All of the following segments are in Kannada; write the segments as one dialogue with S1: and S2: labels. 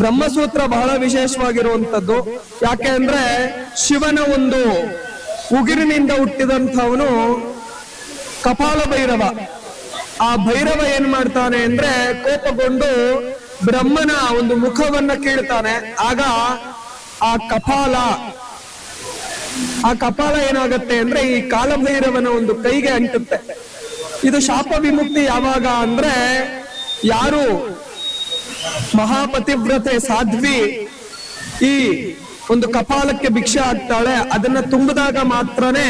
S1: ಬ್ರಹ್ಮಸೂತ್ರ ಬಹಳ ವಿಶೇಷವಾಗಿರುವಂತದ್ದು ಯಾಕೆ ಅಂದ್ರೆ ಶಿವನ ಒಂದು ಉಗಿರಿನಿಂದ ಹುಟ್ಟಿದಂಥವನು ಕಪಾಲ ಭೈರವ ಆ ಭೈರವ ಏನ್ ಮಾಡ್ತಾನೆ ಅಂದ್ರೆ ಕೋಪಗೊಂಡು ಬ್ರಹ್ಮನ ಒಂದು ಮುಖವನ್ನ ಕೀಳ್ತಾನೆ. ಆಗ ಆ ಕಪಾಲ ಆ ಕಪಾಲ ಏನಾಗತ್ತೆ ಅಂದ್ರೆ ಈ ಕಾಲಭೈರವನ ಒಂದು ಕೈಗೆ ಅಂಟುತ್ತೆ. ಇದು ಶಾಪ ವಿಮುಕ್ತಿ ಯಾವಾಗ ಅಂದ್ರೆ ಯಾರು ಮಹಾಪತಿವ್ರತೆ ಸಾಧ್ವಿ. ಈ ಒಂದು ಕಪಾಲಕ್ಕೆ ಭಿಕ್ಷೆ ಆಗ್ತಾಳೆ ಅದನ್ನ ತುಂಬಿದಾಗ ಮಾತ್ರನೇ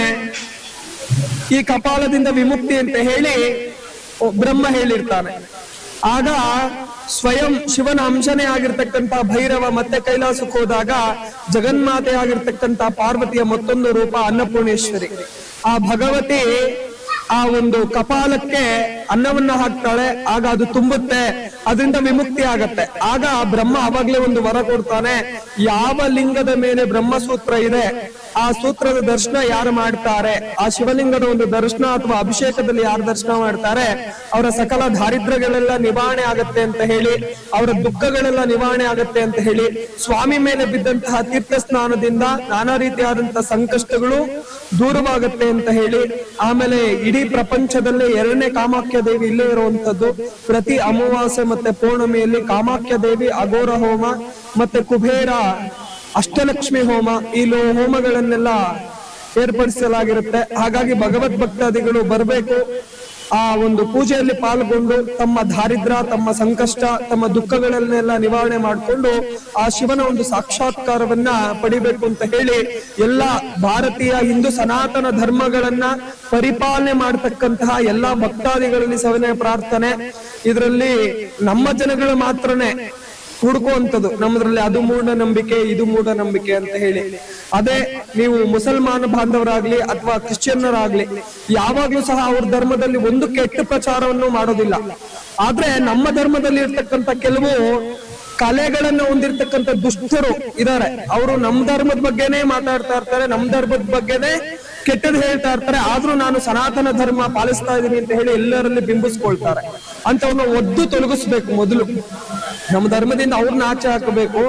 S1: ಈ ಕಪಾಲದಿಂದ ವಿಮುಕ್ತಿ ಅಂತ ಹೇಳಿ ಬ್ರಹ್ಮ ಹೇಳಿರ್ತಾನೆ. ಆಗ ಸ್ವಯಂ ಶಿವನ ಅಂಶನೇ ಆಗಿರ್ತಕ್ಕಂತ ಭೈರವ ಮತ್ತೆ ಕೈಲಾಸಕ್ಕೆ ಹೋದಾಗ ಜಗನ್ಮಾತೆ ಆಗಿರ್ತಕ್ಕಂತ ಪಾರ್ವತಿಯ ಮತ್ತೊಂದು ರೂಪ ಅನ್ನಪೂರ್ಣೇಶ್ವರಿ. ಆ ಭಗವತಿ ಆ ಒಂದು ಕಪಾಲಕ್ಕೆ ಅನ್ನವನ್ನ ಹಾಕ್ತಾಳೆ, ಆಗ ಅದು ತುಂಬುತ್ತೆ, ಅದರಿಂದ ವಿಮುಕ್ತಿ ಆಗತ್ತೆ. ಆಗ ಬ್ರಹ್ಮ ಅವಾಗ್ಲೇ ಒಂದು ವರ ಕೊಡ್ತಾನೆ, ಯಾವ ಲಿಂಗದ ಮೇಲೆ ಬ್ರಹ್ಮ ಸೂತ್ರ ಇದೆ, ಆ ಸೂತ್ರದ ದರ್ಶನ ಯಾರು ಮಾಡ್ತಾರೆ? ಆ ಶಿವಲಿಂಗದ ಒಂದು ದರ್ಶನ ಅಥವಾ ಅಭಿಷೇಕದಲ್ಲಿ ಯಾರು ದರ್ಶನ ಮಾಡ್ತಾರೆ? ಅವರ ಸಕಲ ದಾರಿದ್ರ್ಯಗಳೆಲ್ಲ ನಿವಾರಣೆ ಆಗತ್ತೆ ಅಂತ ಹೇಳಿ, ಅವರ ದುಃಖಗಳೆಲ್ಲ ನಿವಾರಣೆ ಆಗತ್ತೆ ಅಂತ ಹೇಳಿ, ಸ್ವಾಮಿ ಮೇಲೆ ಬಿದ್ದಂತಹ ತೀರ್ಥ ಸ್ನಾನದಿಂದ ನಾನಾ ರೀತಿಯಾದಂತಹ ಸಂಕಷ್ಟಗಳು ದೂರವಾಗತ್ತೆ ಅಂತ ಹೇಳಿ, ಆಮೇಲೆ ಇಡೀ ಪ್ರಪಂಚದಲ್ಲೇ ಎರಡನೇ ಕಾಮಾಖ್ಯ ದೇವಿ ಇಲ್ಲೇ ಇರುವಂತದ್ದು ಪ್ರತಿ ಅಮಾವಾಸ್ಯೆ ಮತ್ತೆ ಪೌರ್ಣಮಿಯಲ್ಲಿ ಕಾಮಾಖ್ಯ ದೇವಿ ಅಘೋರ ಹೋಮ ಮತ್ತೆ ಕುಬೇರ, ಅಷ್ಟಲಕ್ಷ್ಮಿ ಹೋಮ ಈ ಲೋ ಹೋಮಗಳನ್ನೆಲ್ಲ ಏರ್ಪಡಿಸಲಾಗಿರುತ್ತೆ. ಹಾಗಾಗಿ ಭಗವದ್ ಭಕ್ತಾದಿಗಳು ಬರಬೇಕು. ಆ ಒಂದು ಪೂಜೆಯಲ್ಲಿ ಪಾಲ್ಗೊಂಡು ತಮ್ಮ ದಾರಿದ್ರ, ತಮ್ಮ ಸಂಕಷ್ಟ, ತಮ್ಮ ದುಃಖಗಳನ್ನೆಲ್ಲ ನಿವಾರಣೆ ಮಾಡಿಕೊಂಡು ಆ ಶಿವನ ಒಂದು ಸಾಕ್ಷಾತ್ಕಾರವನ್ನ ಪಡಿಬೇಕು ಅಂತ ಹೇಳಿ ಎಲ್ಲ ಭಾರತೀಯ ಹಿಂದೂ ಸನಾತನ ಧರ್ಮಗಳನ್ನ ಪರಿಪಾಲನೆ ಮಾಡತಕ್ಕಂತಹ ಎಲ್ಲಾ ಭಕ್ತಾದಿಗಳಲ್ಲಿ ಸವನೆ ಪ್ರಾರ್ಥನೆ. ಇದರಲ್ಲಿ ನಮ್ಮ ಜನಗಳು ಮಾತ್ರನೇ ಹುಡುಕುವಂಥದ್ದು. ನಮ್ಮದ್ರಲ್ಲಿ ಅದು ಮೂಢನಂಬಿಕೆ, ಇದು ಮೂಢನಂಬಿಕೆ ಅಂತ ಹೇಳಿ. ಅದೇ ನೀವು ಮುಸಲ್ಮಾನ ಬಾಂಧವರಾಗ್ಲಿ ಅಥವಾ ಕ್ರಿಶ್ಚಿಯನ್ನರಾಗ್ಲಿ, ಯಾವಾಗ್ಲೂ ಸಹ ಅವ್ರ ಧರ್ಮದಲ್ಲಿ ಒಂದು ಕೆಟ್ಟ ಪ್ರಚಾರವನ್ನು ಮಾಡೋದಿಲ್ಲ. ಆದ್ರೆ ನಮ್ಮ ಧರ್ಮದಲ್ಲಿ ಇರ್ತಕ್ಕಂತ ಕೆಲವು ಕಲೆಗಳನ್ನ ಹೊಂದಿರ್ತಕ್ಕಂಥ ದುಷ್ಟರು ಇದಾರೆ. ಅವರು ನಮ್ ಧರ್ಮದ ಬಗ್ಗೆನೇ ಮಾತಾಡ್ತಾ ಇರ್ತಾರೆ, ನಮ್ ಧರ್ಮದ ಬಗ್ಗೆನೇ ಕೆಟ್ಟದ್ ಹೇಳ್ತಾ ಇರ್ತಾರೆ. ಆದ್ರೂ ನಾನು ಸನಾತನ ಧರ್ಮ ಪಾಲಿಸ್ತಾ ಇದೀನಿ ಅಂತ ಹೇಳಿ ಎಲ್ಲರಲ್ಲಿ ಬಿಂಬಿಸ್ಕೊಳ್ತಾರೆ. ಅಂತವನ್ನ ಒದ್ದು ತೊಲಗಿಸ್ಬೇಕು ಮೊದಲು. ನಮ್ಮ ಧರ್ಮದಿಂದ ಅವ್ರನ್ನ ಆಚೆ ಹಾಕಬೇಕು.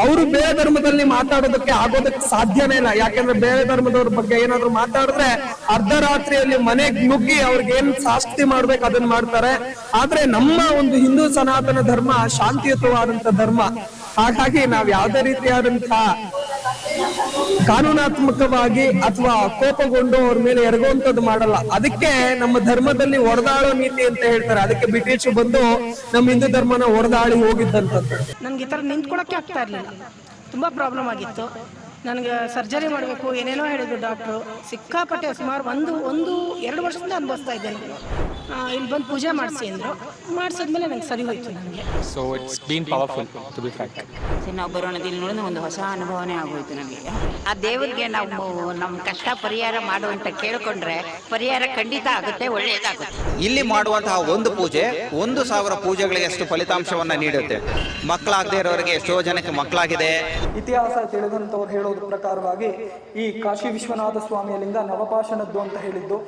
S1: ಅವರು ಬೇರೆ ಧರ್ಮದಲ್ಲಿ ಮಾತಾಡೋದಕ್ಕೆ ಆಗೋದಕ್ಕೆ ಸಾಧ್ಯನೇ ಇಲ್ಲ. ಯಾಕಂದ್ರೆ ಬೇರೆ ಧರ್ಮದವ್ರ ಬಗ್ಗೆ ಏನಾದ್ರು ಮಾತಾಡಿದ್ರೆ ಅರ್ಧರಾತ್ರಿಯಲ್ಲಿ ಮನೆಗ್ ನುಗ್ಗಿ ಅವ್ರಿಗೆ ಏನ್ ಶಾಸ್ತಿ ಮಾಡ್ಬೇಕು ಅದನ್ನ ಮಾಡ್ತಾರೆ. ಆದ್ರೆ ನಮ್ಮ ಒಂದು ಹಿಂದೂ ಸನಾತನ ಧರ್ಮ ಶಾಂತಿಯುತವಾದಂತ ಧರ್ಮ. ಹಾಗಾಗಿ ನಾವ್ ಯಾವ್ದೇ ರೀತಿಯಾದಂತಹ ಕಾನೂನಾತ್ಮಕವಾಗಿ ಅಥವಾ ಕೋಪಗೊಂಡು ಅವ್ರ ಮೇಲೆ ಎರಗುವಂತದ್ದು ಮಾಡಲ್ಲ. ಅದಕ್ಕೆ ನಮ್ಮ ಧರ್ಮದಲ್ಲಿ ಹೊಡೆದಾಳೋ ನೀತಿ ಅಂತ ಹೇಳ್ತಾರೆ. ಅದಕ್ಕೆ ಬ್ರಿಟಿಷ್ ಬಂದು ನಮ್ಮ ಹಿಂದೂ ಧರ್ಮನ ಹೊಡೆದಾಳಿ ಹೋಗಿದ್ದಂಥದ್ದು
S2: ನನಗೆ ಈ ತರ ನಿಂತ್ಕೊಳಕ್ಕೆ ಆಗ್ತಾ ಇರ್ಲಿಲ್ಲ. ತುಂಬಾ ಪ್ರಾಬ್ಲಮ್ ಆಗಿತ್ತು. ನನಗೆ ಸರ್ಜರಿ ಮಾಡಬೇಕು ಏನೇನೋ ಹೇಳಿದ್ರು ಡಾಕ್ಟ್ರು. ಸಿಕ್ಕಾಪಟ್ಟೆ ಸುಮಾರು ಒಂದು ಒಂದು ಎರಡು ವರ್ಷದಿಂದ ಅನುಭವಿಸ್ತಾ ಇದ್ದೆ ನಾನು ಆ, ಇಲ್ಲಿ ಬಂದು ಪೂಜೆ ಮಾಡಿಸಿ ಅಂದರು. ಮಾಡಿಸಿದ್ಮೇಲೆ ನಂಗೆ ಸರಿ ಹೋಯ್ತು ನನಗೆ
S3: so it's been powerful to be fact
S4: ನಾವು ನಾವು ಬರೋಣದಲ್ಲಿ ನೋಡಿದ್ರೆ ಒಂದು ಹೊಸ ಅನುಭವನೇ ಆಗೋಯ್ತು ನನಗೆ ಆ ದೇವರಿಗೆ ನಾವು ನಮ್ಮ ಕಷ್ಟ ಪರಿಹಾರ ಮಾಡುವಂತ ಕೇಳಿಕೊಂಡ್ರೆ ಕೇಳ್ಕೊಂಡ್ರೆ ಪರಿಹಾರ ಖಂಡಿತ ಆಗುತ್ತೆ ಒಳ್ಳೆಯದಾಗುತ್ತೆ
S5: ಇಲ್ಲಿ ಮಾಡುವಂತಹ ಒಂದು ಪೂಜೆ ಒಂದು ಸಾವಿರ ಪೂಜೆಗಳಿಗೆ ಎಷ್ಟು ಫಲಿತಾಂಶವನ್ನ ನೀಡುತ್ತೆ. ಮಕ್ಕಳಾಗದೇ ಇರೋರಿಗೆ ಎಷ್ಟೋ ಜನಕ್ಕೆ ಮಕ್ಕಳಾಗಿದೆ.
S1: ಇತಿಹಾಸ ತಿಳಿದಂತವ್ರು ಹೇಳೋದ್ರ ಪ್ರಕಾರವಾಗಿ ಈ ಕಾಶಿ ವಿಶ್ವನಾಥ ಸ್ವಾಮಿಯಲ್ಲಿಂದ ಲಿಂಗ ನವಪಾಷಣದ್ದು ಅಂತ ಹೇಳಿದ್ದು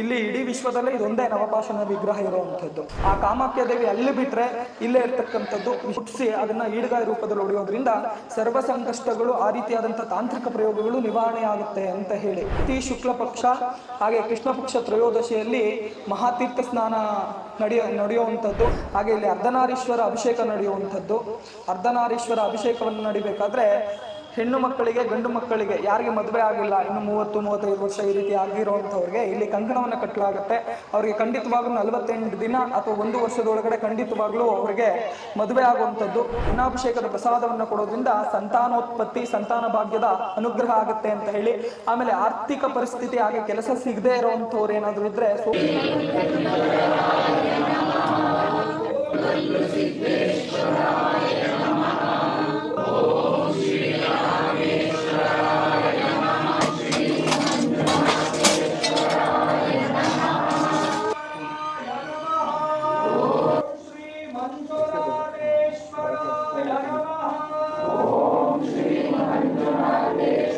S1: ಇಲ್ಲಿ ಇಡೀ ವಿಶ್ವದಲ್ಲೇ ಇದೊಂದೇ ನವಪಾಷಣ ವಿಗ್ರಹ ಇರುವಂಥದ್ದು. ಆ ಕಾಮಾಖ್ಯ ದೇವಿ ಅಲ್ಲಿ ಬಿಟ್ರೆ ಇಲ್ಲೇ ಇರ್ತಕ್ಕಂಥದ್ದು ಹುಟ್ಟಿಸಿ ಅದನ್ನ ಈಡ್ಗಾಯ ರೂಪದಲ್ಲಿ ಹೊಡೆಯೋದ್ರಿಂದ ಸರ್ವ ಸಂಕಷ್ಟಗಳು ಆ ರೀತಿಯಾದಂಥ ತಾಂತ್ರಿಕ ಪ್ರಯೋಗಗಳು ನಿವಾರಣೆ ಆಗುತ್ತೆ ಅಂತ ಹೇಳಿ. ಪ್ರತಿ ಶುಕ್ಲ ಪಕ್ಷ, ಹಾಗೆ ಕೃಷ್ಣ ಪಕ್ಷ ತ್ರಯೋದಶಿಯಲ್ಲಿ ಮಹಾತೀರ್ಥ ಸ್ನಾನ ನಡೆಯ, ನಡೆಯುವಂಥದ್ದು. ಹಾಗೆ ಇಲ್ಲಿ ಅರ್ಧನಾರೀಶ್ವರ ಅಭಿಷೇಕ ನಡೆಯುವಂಥದ್ದು. ಅರ್ಧನಾರೀಶ್ವರ ಅಭಿಷೇಕವನ್ನು ನಡಿಬೇಕಾದ್ರೆ ಹೆಣ್ಣು ಮಕ್ಕಳಿಗೆ, ಗಂಡು ಮಕ್ಕಳಿಗೆ ಯಾರಿಗೆ ಮದುವೆ ಆಗಿಲ್ಲ, ಇನ್ನು ಮೂವತ್ತು, ಮೂವತ್ತೈದು ವರ್ಷ ಈ ರೀತಿ ಆಗಿರುವಂಥವ್ರಿಗೆ ಇಲ್ಲಿ ಕಂಕಣವನ್ನು ಕಟ್ಟಲಾಗುತ್ತೆ. ಅವರಿಗೆ ಖಂಡಿತವಾಗ್ಲೂ ನಲವತ್ತೆಂಟು ದಿನ ಅಥವಾ ಒಂದು ವರ್ಷದೊಳಗಡೆ ಖಂಡಿತವಾಗ್ಲೂ ಅವರಿಗೆ ಮದುವೆ ಆಗುವಂಥದ್ದು. ಅನ್ನಾಭಿಷೇಕದ ಪ್ರಸಾದವನ್ನು ಕೊಡೋದ್ರಿಂದ ಸಂತಾನೋತ್ಪತ್ತಿ, ಸಂತಾನ ಭಾಗ್ಯದ ಅನುಗ್ರಹ ಆಗುತ್ತೆ ಅಂತ ಹೇಳಿ. ಆಮೇಲೆ ಆರ್ಥಿಕ ಪರಿಸ್ಥಿತಿ ಹಾಗೆ ಕೆಲಸ ಸಿಗದೆ ಇರುವಂಥವ್ರು ಏನಾದರೂ ಇದ್ರೆ Amen.